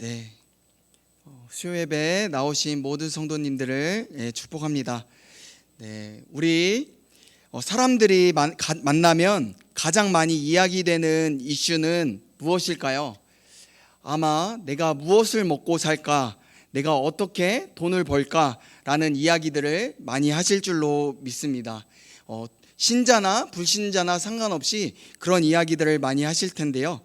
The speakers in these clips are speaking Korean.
네. 어, 수요 예배에 나오신 모든 성도님들을 예, 축복합니다. 네. 우리 어, 사람들이 만나면 가장 많이 이야기되는 이슈는 무엇일까요? 아마 내가 무엇을 먹고 살까? 내가 어떻게 돈을 벌까라는 이야기들을 많이 하실 줄로 믿습니다. 어, 신자나 불신자나 상관없이 그런 이야기들을 많이 하실 텐데요.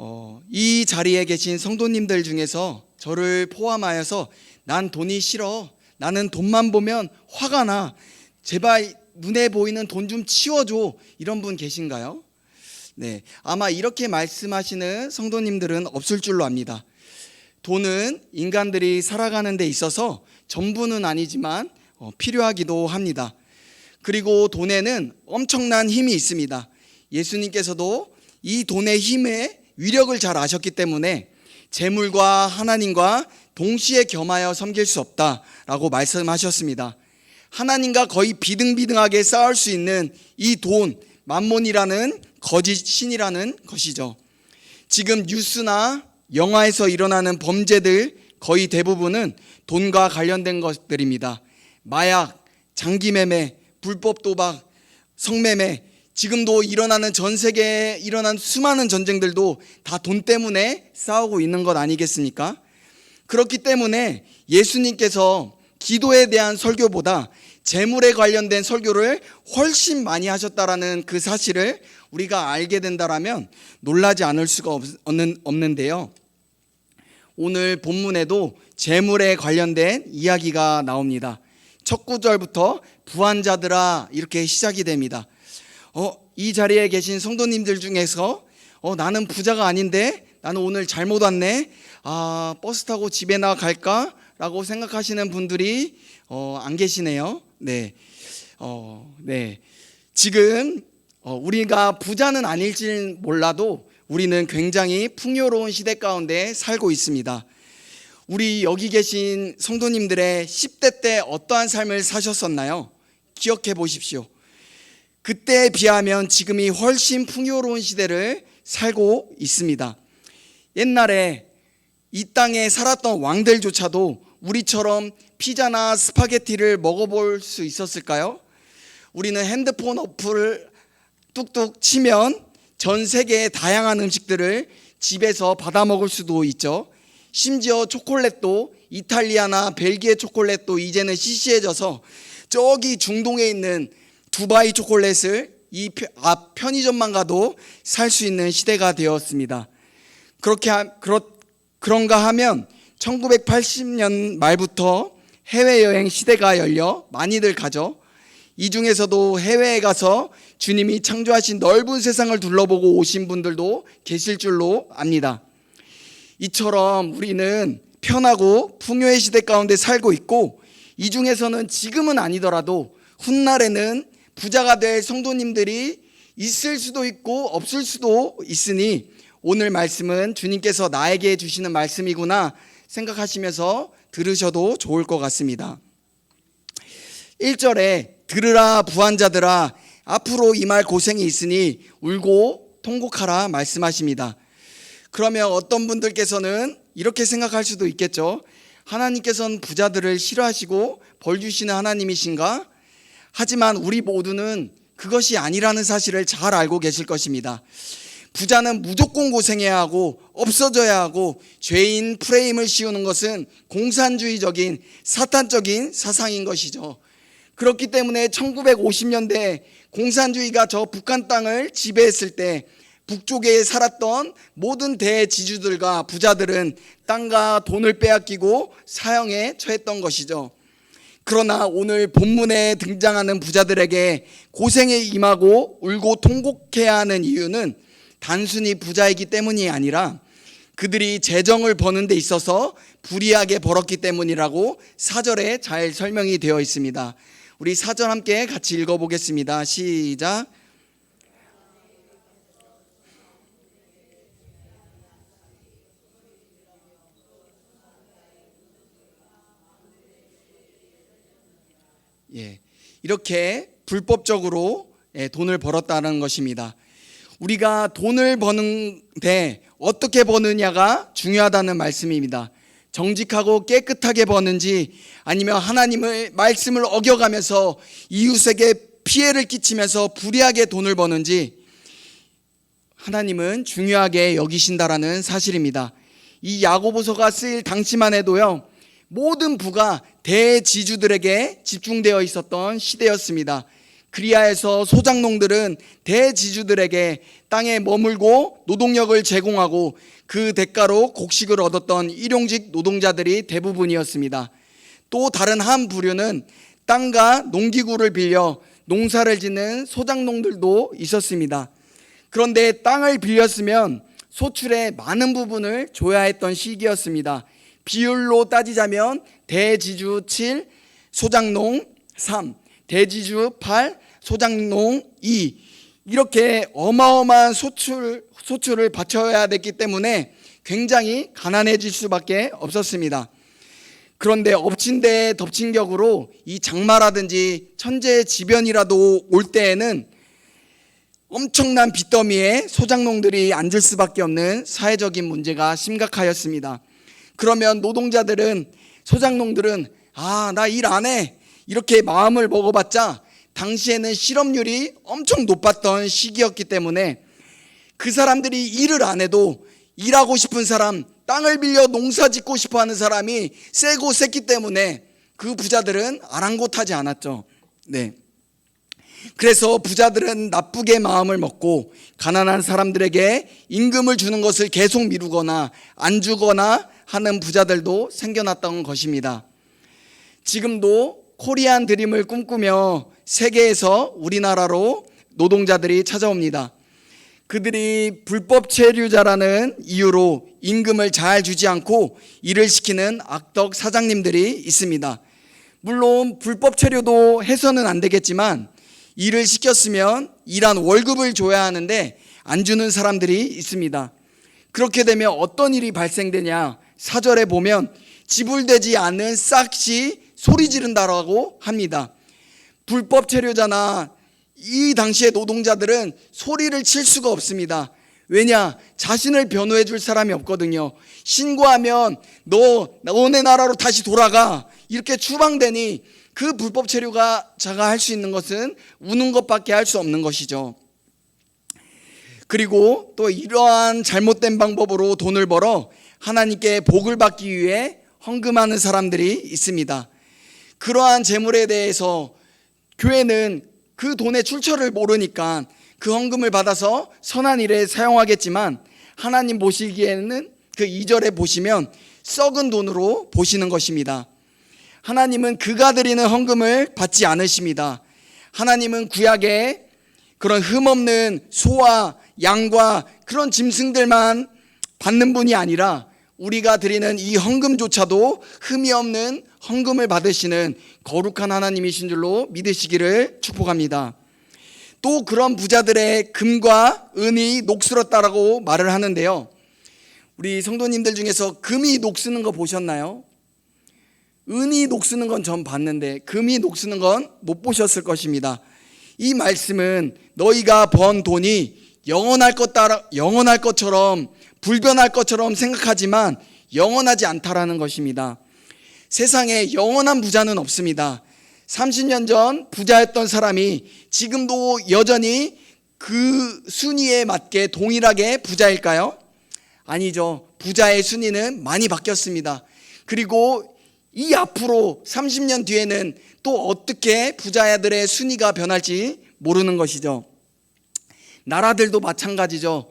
어, 이 자리에 계신 성도님들 중에서 저를 포함하여서 난 돈이 싫어. 나는 돈만 보면 화가 나. 제발 눈에 보이는 돈 좀 치워줘. 이런 분 계신가요? 네. 아마 이렇게 말씀하시는 성도님들은 없을 줄로 압니다. 돈은 인간들이 살아가는 데 있어서 전부는 아니지만 어, 필요하기도 합니다. 그리고 돈에는 엄청난 힘이 있습니다. 예수님께서도 이 돈의 힘의 위력을 잘 아셨기 때문에 재물과 하나님과 동시에 겸하여 섬길 수 없다라고 말씀하셨습니다. 하나님과 거의 비등비등하게 싸울 수 있는 이 돈, 만몬이라는 거짓 신이라는 것이죠. 지금 뉴스나 영화에서 일어나는 범죄들 거의 대부분은 돈과 관련된 것들입니다. 마약, 장기매매, 불법 도박, 성매매, 지금도 일어나는 전 세계에 일어난 수많은 전쟁들도 다 돈 때문에 싸우고 있는 것 아니겠습니까? 그렇기 때문에 예수님께서 기도에 대한 설교보다 재물에 관련된 설교를 훨씬 많이 하셨다라는 그 사실을 우리가 알게 된다라면 놀라지 않을 수가 없는, 없는데요. 오늘 본문에도 재물에 관련된 이야기가 나옵니다. 첫 구절부터 부한자들아 이렇게 시작이 됩니다. 어, 이 자리에 계신 성도님들 중에서 어, 나는 부자가 아닌데 나는 오늘 잘못 왔네. 아, 버스 타고 집에 나 갈까 라고 생각하시는 분들이 어, 안 계시네요. 네. 어, 네. 지금 어, 우리가 부자는 아닐지 몰라도 우리는 굉장히 풍요로운 시대 가운데 살고 있습니다. 우리 여기 계신 성도님들의 10대 때 어떠한 삶을 사셨었나요? 기억해 보십시오. 그때에 비하면 지금이 훨씬 풍요로운 시대를 살고 있습니다. 옛날에 이 땅에 살았던 왕들조차도 우리처럼 피자나 스파게티를 먹어볼 수 있었을까요? 우리는 핸드폰 어플을 뚝뚝 치면 전 세계의 다양한 음식들을 집에서 받아 먹을 수도 있죠. 심지어 초콜릿도 이탈리아나 벨기에 초콜릿도 이제는 시시해져서 저기 중동에 있는 두바이 초콜릿을 이 앞 편의점만 가도 살 수 있는 시대가 되었습니다. 그렇게 하, 그렇, 그런가 하면 1980년 말부터 해외여행 시대가 열려 많이들 가죠. 이 중에서도 해외에 가서 주님이 창조하신 넓은 세상을 둘러보고 오신 분들도 계실 줄로 압니다. 이처럼 우리는 편하고 풍요의 시대 가운데 살고 있고 이 중에서는 지금은 아니더라도 훗날에는 부자가 될 성도님들이 있을 수도 있고 없을 수도 있으니 오늘 말씀은 주님께서 나에게 주시는 말씀이구나 생각하시면서 들으셔도 좋을 것 같습니다. 1절에 들으라 부한자들아 앞으로 임할 고생이 있으니 울고 통곡하라 말씀하십니다. 그러면 어떤 분들께서는 이렇게 생각할 수도 있겠죠. 하나님께서는 부자들을 싫어하시고 벌 주시는 하나님이신가? 하지만 우리 모두는 그것이 아니라는 사실을 잘 알고 계실 것입니다. 부자는 무조건 고생해야 하고 없어져야 하고 죄인 프레임을 씌우는 것은 공산주의적인 사탄적인 사상인 것이죠. 그렇기 때문에 1950년대 공산주의가 저 북한 땅을 지배했을 때 북쪽에 살았던 모든 대지주들과 부자들은 땅과 돈을 빼앗기고 사형에 처했던 것이죠. 그러나 오늘 본문에 등장하는 부자들에게 고생에 임하고 울고 통곡해야 하는 이유는 단순히 부자이기 때문이 아니라 그들이 재정을 버는 데 있어서 불이하게 벌었기 때문이라고 사절에 잘 설명이 되어 있습니다. 우리 사절 함께 같이 읽어보겠습니다. 시작. 예, 이렇게 불법적으로 예, 돈을 벌었다는 것입니다. 우리가 돈을 버는데 어떻게 버느냐가 중요하다는 말씀입니다. 정직하고 깨끗하게 버는지 아니면 하나님의 말씀을 어겨가면서 이웃에게 피해를 끼치면서 불의하게 돈을 버는지 하나님은 중요하게 여기신다라는 사실입니다. 이 야고보서가 쓰일 당시만 해도요. 모든 부가 대지주들에게 집중되어 있었던 시대였습니다. 그리하여서 소장농들은 대지주들에게 땅에 머물고 노동력을 제공하고 그 대가로 곡식을 얻었던 일용직 노동자들이 대부분이었습니다. 또 다른 한 부류는 땅과 농기구를 빌려 농사를 짓는 소장농들도 있었습니다. 그런데 땅을 빌렸으면 소출의 많은 부분을 줘야 했던 시기였습니다. 비율로 따지자면 대지주 7, 소장농 3, 대지주 8, 소장농 2 이렇게 어마어마한 소출 소출을 바쳐야 됐기 때문에 굉장히 가난해질 수밖에 없었습니다. 그런데 엎친 데 덮친 격으로 이 장마라든지 천재지변이라도 올 때에는 엄청난 빚더미에 소장농들이 앉을 수밖에 없는 사회적인 문제가 심각하였습니다. 그러면 노동자들은 소장농들은 아 나 일 안 해 이렇게 마음을 먹어봤자 당시에는 실업률이 엄청 높았던 시기였기 때문에 그 사람들이 일을 안 해도 일하고 싶은 사람 땅을 빌려 농사 짓고 싶어 하는 사람이 세고 셌기 때문에 그 부자들은 아랑곳하지 않았죠. 네. 그래서 부자들은 나쁘게 마음을 먹고 가난한 사람들에게 임금을 주는 것을 계속 미루거나 안 주거나 하는 부자들도 생겨났던 것입니다. 지금도 코리안 드림을 꿈꾸며 세계에서 우리나라로 노동자들이 찾아옵니다. 그들이 불법 체류자라는 이유로 임금을 잘 주지 않고 일을 시키는 악덕 사장님들이 있습니다. 물론 불법 체류도 해서는 안 되겠지만 일을 시켰으면 일한 월급을 줘야 하는데 안 주는 사람들이 있습니다. 그렇게 되면 어떤 일이 발생되냐? 사절에 보면 지불되지 않는 싹시 소리 지른다라고 합니다. 불법 체류자나 이 당시의 노동자들은 소리를 칠 수가 없습니다. 왜냐? 자신을 변호해 줄 사람이 없거든요. 신고하면 너 너네 나라로 다시 돌아가 이렇게 추방되니 그 불법 체류자가 할 수 있는 것은 우는 것밖에 할 수 없는 것이죠. 그리고 또 이러한 잘못된 방법으로 돈을 벌어 하나님께 복을 받기 위해 헌금하는 사람들이 있습니다. 그러한 재물에 대해서 교회는 그 돈의 출처를 모르니까 그 헌금을 받아서 선한 일에 사용하겠지만 하나님 보시기에는 그 2절에 보시면 썩은 돈으로 보시는 것입니다. 하나님은 그가 드리는 헌금을 받지 않으십니다. 하나님은 구약에 그런 흠없는 소와 양과 그런 짐승들만 받는 분이 아니라 우리가 드리는 이 헌금조차도 흠이 없는 헌금을 받으시는 거룩한 하나님이신 줄로 믿으시기를 축복합니다. 또 그런 부자들의 금과 은이 녹슬었다라고 말을 하는데요. 우리 성도님들 중에서 금이 녹쓰는 거 보셨나요? 은이 녹쓰는 건 전 봤는데 금이 녹쓰는 건 못 보셨을 것입니다. 이 말씀은 너희가 번 돈이 영원할 것 따라 영원할 것처럼 불변할 것처럼 생각하지만 영원하지 않다라는 것입니다. 세상에 영원한 부자는 없습니다. 30년 전 부자였던 사람이 지금도 여전히 그 순위에 맞게 동일하게 부자일까요? 아니죠. 부자의 순위는 많이 바뀌었습니다. 그리고 이 앞으로 30년 뒤에는 또 어떻게 부자들의 순위가 변할지 모르는 것이죠. 나라들도 마찬가지죠.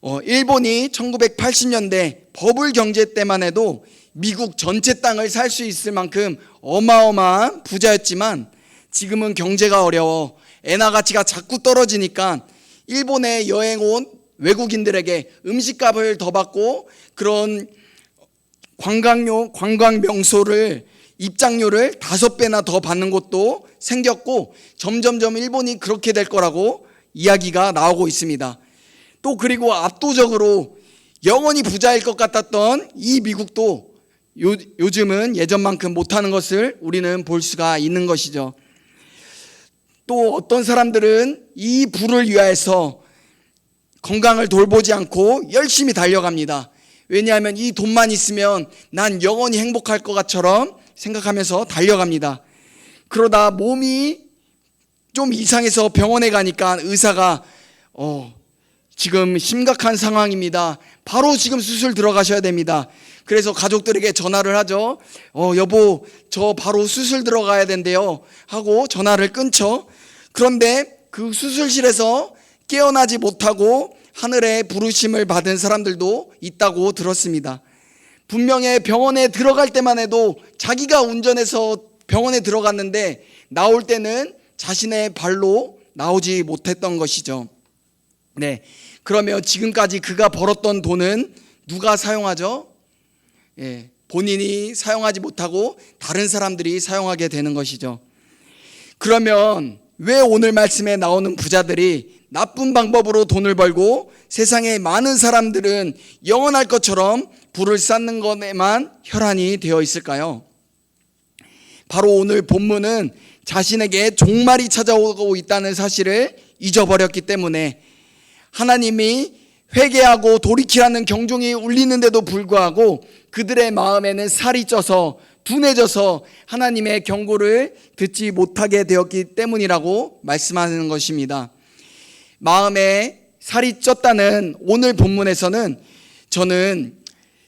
어, 일본이 1980년대 버블 경제 때만 해도 미국 전체 땅을 살 수 있을 만큼 어마어마한 부자였지만 지금은 경제가 어려워 엔화 가치가 자꾸 떨어지니까 일본에 여행 온 외국인들에게 음식값을 더 받고 그런 관광료 관광 명소를 입장료를 다섯 배나 더 받는 곳도 생겼고 점점점 일본이 그렇게 될 거라고 이야기가 나오고 있습니다. 또 그리고 압도적으로 영원히 부자일 것 같았던 이 미국도 요, 요즘은 예전만큼 못하는 것을 우리는 볼 수가 있는 것이죠. 또 어떤 사람들은 이 부를 위하여서 건강을 돌보지 않고 열심히 달려갑니다. 왜냐하면 이 돈만 있으면 난 영원히 행복할 것 같처럼 생각하면서 달려갑니다. 그러다 몸이 좀 이상해서 병원에 가니까 의사가 어, 지금 심각한 상황입니다. 바로 지금 수술 들어가셔야 됩니다. 그래서 가족들에게 전화를 하죠. 어, 여보, 저 바로 수술 들어가야 된대요. 하고 전화를 끊죠. 그런데 그 수술실에서 깨어나지 못하고 하늘의 부르심을 받은 사람들도 있다고 들었습니다. 분명히 병원에 들어갈 때만 해도 자기가 운전해서 병원에 들어갔는데 나올 때는 자신의 발로 나오지 못했던 것이죠. 네. 그러면 지금까지 그가 벌었던 돈은 누가 사용하죠? 예. 본인이 사용하지 못하고 다른 사람들이 사용하게 되는 것이죠. 그러면 왜 오늘 말씀에 나오는 부자들이 나쁜 방법으로 돈을 벌고 세상의 많은 사람들은 영원할 것처럼 부를 쌓는 것에만 혈안이 되어 있을까요? 바로 오늘 본문은 자신에게 종말이 찾아오고 있다는 사실을 잊어버렸기 때문에 하나님이 회개하고 돌이키라는 경종이 울리는데도 불구하고 그들의 마음에는 살이 쪄서 둔해져서 하나님의 경고를 듣지 못하게 되었기 때문이라고 말씀하는 것입니다. 마음에 살이 쪘다는 오늘 본문에서는 저는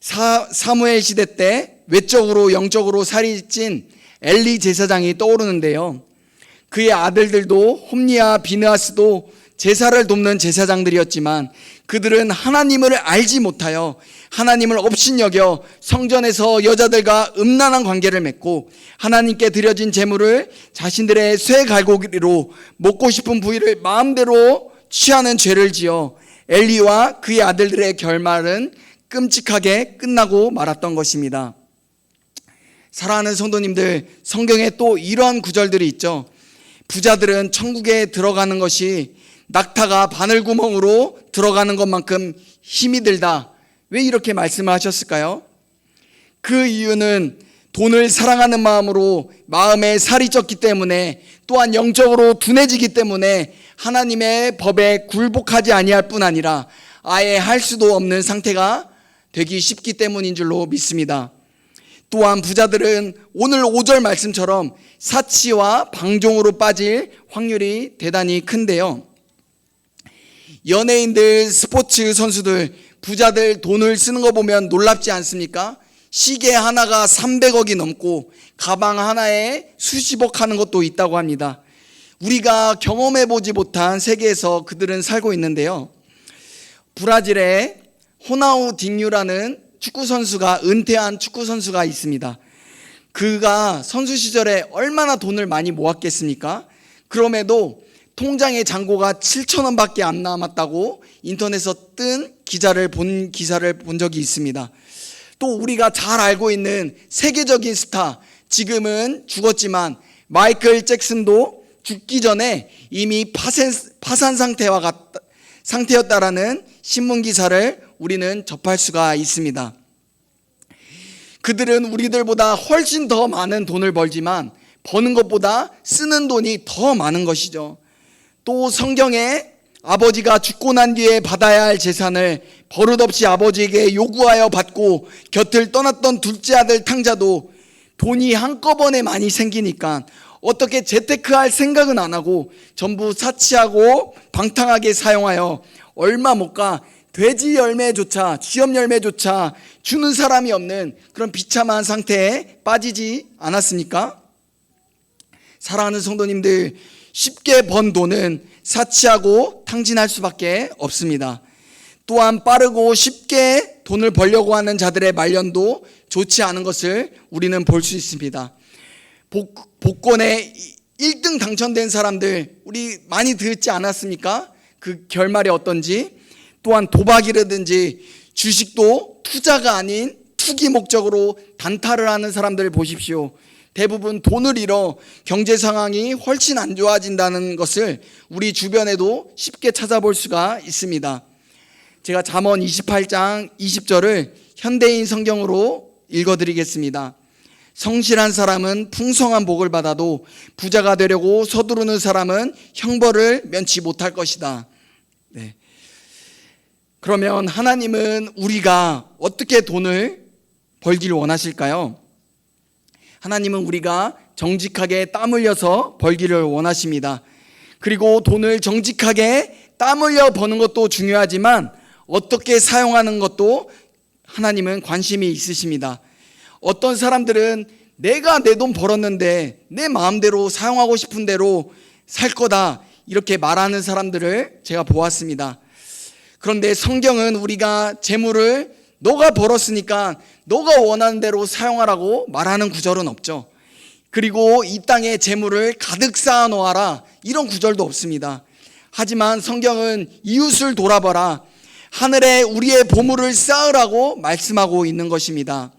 사, 사무엘 시대 때 외적으로 영적으로 살이 찐 엘리 제사장이 떠오르는데요. 그의 아들들도 홈리아 비느하스도 제사를 돕는 제사장들이었지만 그들은 하나님을 알지 못하여 하나님을 업신여겨 성전에서 여자들과 음란한 관계를 맺고 하나님께 드려진 제물을 자신들의 쇠 갈고기로 먹고 싶은 부위를 마음대로 취하는 죄를 지어 엘리와 그의 아들들의 결말은 끔찍하게 끝나고 말았던 것입니다. 사랑하는 성도님들, 성경에 또 이러한 구절들이 있죠. 부자들은 천국에 들어가는 것이 낙타가 바늘구멍으로 들어가는 것만큼 힘이 들다. 왜 이렇게 말씀하셨을까요? 그 이유는 돈을 사랑하는 마음으로 마음에 살이 쪘기 때문에 또한 영적으로 둔해지기 때문에 하나님의 법에 굴복하지 아니할 뿐 아니라 아예 할 수도 없는 상태가 되기 쉽기 때문인 줄로 믿습니다. 또한 부자들은 오늘 5절 말씀처럼 사치와 방종으로 빠질 확률이 대단히 큰데요. 연예인들, 스포츠 선수들, 부자들 돈을 쓰는 거 보면 놀랍지 않습니까? 시계 하나가 300억이 넘고 가방 하나에 수십억 하는 것도 있다고 합니다. 우리가 경험해 보지 못한 세계에서 그들은 살고 있는데요. 브라질의 호나우 딩유라는 축구 선수가 은퇴한 축구 선수가 있습니다. 그가 선수 시절에 얼마나 돈을 많이 모았겠습니까? 그럼에도 통장의 잔고가 7천 원밖에 안 남았다고 인터넷에서 뜬 기자를 본 기사를 본 적이 있습니다. 또 우리가 잘 알고 있는 세계적인 스타 지금은 죽었지만 마이클 잭슨도 죽기 전에 이미 파산, 파산 상태와 같, 상태였다라는 신문 기사를 우리는 접할 수가 있습니다. 그들은 우리들보다 훨씬 더 많은 돈을 벌지만 버는 것보다 쓰는 돈이 더 많은 것이죠. 또 성경에 아버지가 죽고 난 뒤에 받아야 할 재산을 버릇없이 아버지에게 요구하여 받고 곁을 떠났던 둘째 아들 탕자도 돈이 한꺼번에 많이 생기니까 어떻게 재테크할 생각은 안 하고 전부 사치하고 방탕하게 사용하여 얼마 못 가 돼지 열매조차 쥐염 열매조차 주는 사람이 없는 그런 비참한 상태에 빠지지 않았습니까? 사랑하는 성도님들 쉽게 번 돈은 사치하고 탕진할 수밖에 없습니다. 또한 빠르고 쉽게 돈을 벌려고 하는 자들의 말년도 좋지 않은 것을 우리는 볼 수 있습니다. 복, 복권에 1등 당첨된 사람들 우리 많이 듣지 않았습니까? 그 결말이 어떤지 또한 도박이라든지 주식도 투자가 아닌 투기 목적으로 단타를 하는 사람들을 보십시오. 대부분 돈을 잃어 경제 상황이 훨씬 안 좋아진다는 것을 우리 주변에도 쉽게 찾아볼 수가 있습니다. 제가 잠언 28장 20절을 현대인 성경으로 읽어 드리겠습니다. 성실한 사람은 풍성한 복을 받아도 부자가 되려고 서두르는 사람은 형벌을 면치 못할 것이다. 네. 그러면 하나님은 우리가 어떻게 돈을 벌기를 원하실까요? 하나님은 우리가 정직하게 땀 흘려서 벌기를 원하십니다. 그리고 돈을 정직하게 땀 흘려 버는 것도 중요하지만 어떻게 사용하는 것도 하나님은 관심이 있으십니다. 어떤 사람들은 내가 내 돈 벌었는데 내 마음대로 사용하고 싶은 대로 살 거다 이렇게 말하는 사람들을 제가 보았습니다. 그런데 성경은 우리가 재물을 너가 벌었으니까 너가 원하는 대로 사용하라고 말하는 구절은 없죠. 그리고 이 땅에 재물을 가득 쌓아 놓아라 이런 구절도 없습니다. 하지만 성경은 이웃을 돌아봐라 하늘에 우리의 보물을 쌓으라고 말씀하고 있는 것입니다.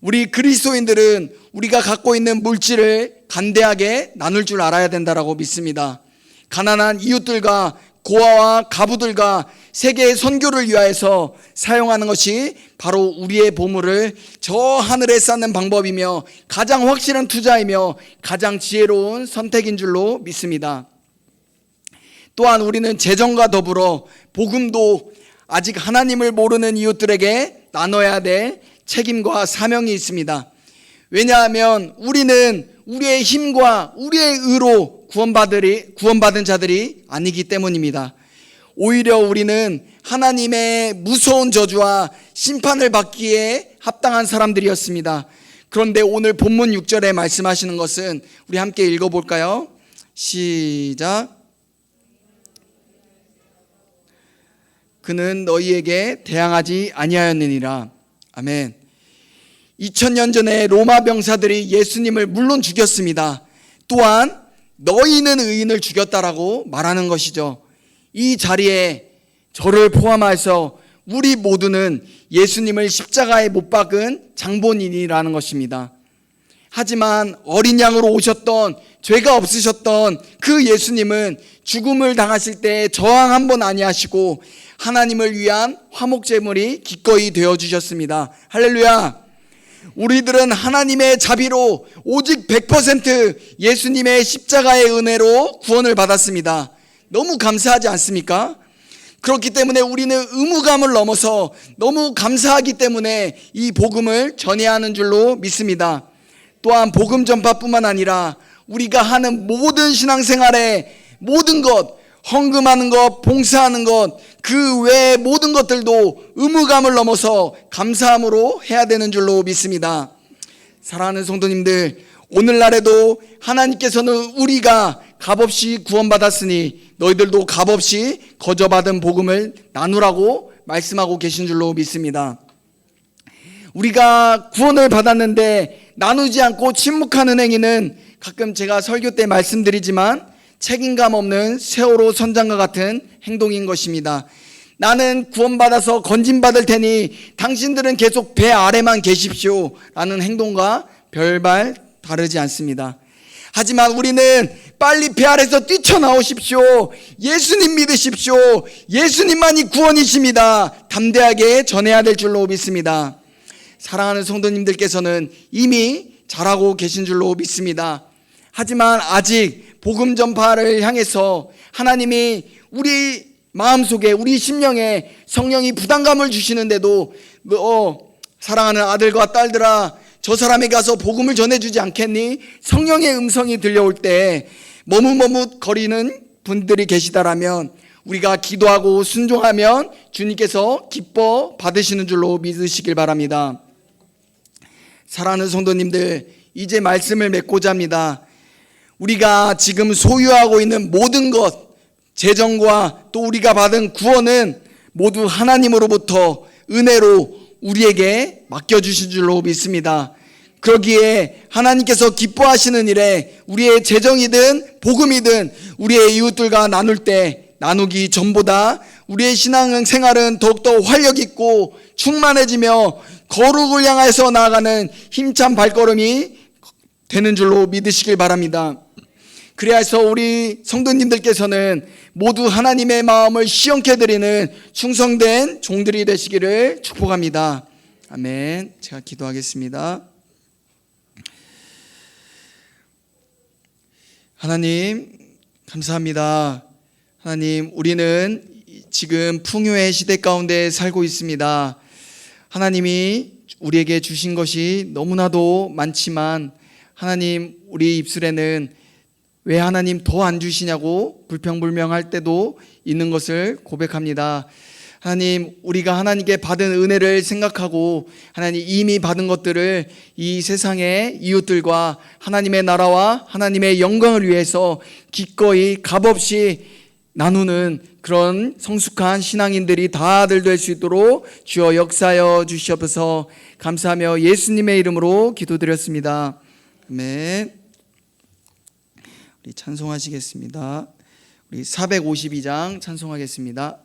우리 그리스도인들은 우리가 갖고 있는 물질을 간대하게 나눌 줄 알아야 된다라고 믿습니다. 가난한 이웃들과 고아와 가부들과 세계의 선교를 위하여서 사용하는 것이 바로 우리의 보물을 저 하늘에 쌓는 방법이며 가장 확실한 투자이며 가장 지혜로운 선택인 줄로 믿습니다. 또한 우리는 재정과 더불어 복음도 아직 하나님을 모르는 이웃들에게 나눠야 될 책임과 사명이 있습니다. 왜냐하면 우리는 우리의 힘과 우리의 의로 구원받으리, 구원받은 자들이 아니기 때문입니다. 오히려 우리는 하나님의 무서운 저주와 심판을 받기에 합당한 사람들이었습니다. 그런데 오늘 본문 6절에 말씀하시는 것은 우리 함께 읽어볼까요? 시작. 그는 너희에게 대항하지 아니하였느니라. 아멘. 2000년 전에 로마 병사들이 예수님을 물론 죽였습니다. 또한 너희는 의인을 죽였다라고 말하는 것이죠. 이 자리에 저를 포함해서 우리 모두는 예수님을 십자가에 못 박은 장본인이라는 것입니다. 하지만 어린 양으로 오셨던 죄가 없으셨던 그 예수님은 죽음을 당하실 때 저항 한 번 아니하시고 하나님을 위한 화목제물이 기꺼이 되어 주셨습니다. 할렐루야. 우리들은 하나님의 자비로 오직 100% 예수님의 십자가의 은혜로 구원을 받았습니다. 너무 감사하지 않습니까? 그렇기 때문에 우리는 의무감을 넘어서 너무 감사하기 때문에 이 복음을 전해야 하는 줄로 믿습니다. 또한 복음 전파뿐만 아니라 우리가 하는 모든 신앙생활에 모든 것, 헌금하는 것, 봉사하는 것, 그 외의 모든 것들도 의무감을 넘어서 감사함으로 해야 되는 줄로 믿습니다. 사랑하는 성도님들, 오늘날에도 하나님께서는 우리가 값없이 구원받았으니 너희들도 값없이 거저받은 복음을 나누라고 말씀하고 계신 줄로 믿습니다. 우리가 구원을 받았는데 나누지 않고 침묵하는 행위는 가끔 제가 설교 때 말씀드리지만 책임감 없는 세월호 선장과 같은 행동인 것입니다. 나는 구원받아서 건진받을 테니 당신들은 계속 배 아래만 계십시오. 라는 행동과 별발 다르지 않습니다. 하지만 우리는 빨리 배 아래서 뛰쳐나오십시오. 예수님 믿으십시오. 예수님만이 구원이십니다. 담대하게 전해야 될 줄로 믿습니다. 사랑하는 성도님들께서는 이미 잘하고 계신 줄로 믿습니다. 하지만 아직 복음 전파를 향해서 하나님이 우리 마음속에 우리 심령에 성령이 부담감을 주시는데도 어, 사랑하는 아들과 딸들아 저 사람에게 가서 복음을 전해주지 않겠니? 성령의 음성이 들려올 때 머뭇머뭇 거리는 분들이 계시다라면 우리가 기도하고 순종하면 주님께서 기뻐 받으시는 줄로 믿으시길 바랍니다. 사랑하는 성도님들 이제 말씀을 맺고자 합니다. 우리가 지금 소유하고 있는 모든 것, 재정과 또 우리가 받은 구원은 모두 하나님으로부터 은혜로 우리에게 맡겨주신 줄로 믿습니다. 그러기에 하나님께서 기뻐하시는 일에 우리의 재정이든 복음이든 우리의 이웃들과 나눌 때 나누기 전보다 우리의 신앙 생활은 더욱더 활력 있고 충만해지며 거룩을 향해서 나아가는 힘찬 발걸음이 되는 줄로 믿으시길 바랍니다. 그래서 우리 성도님들께서는 모두 하나님의 마음을 시원케 드리는 충성된 종들이 되시기를 축복합니다. 아멘. 제가 기도하겠습니다. 하나님, 감사합니다. 하나님, 우리는 지금 풍요의 시대 가운데 살고 있습니다. 하나님이 우리에게 주신 것이 너무나도 많지만 하나님 우리 입술에는 왜 하나님 더 안 주시냐고 불평불명할 때도 있는 것을 고백합니다. 하나님 우리가 하나님께 받은 은혜를 생각하고 하나님 이미 받은 것들을 이 세상의 이웃들과 하나님의 나라와 하나님의 영광을 위해서 기꺼이 값없이 나누는 그런 성숙한 신앙인들이 다들 될 수 있도록 주여 역사여 주시옵소서 감사하며 예수님의 이름으로 기도드렸습니다. 아멘. 우리 찬송하시겠습니다. 우리 452장 찬송하겠습니다.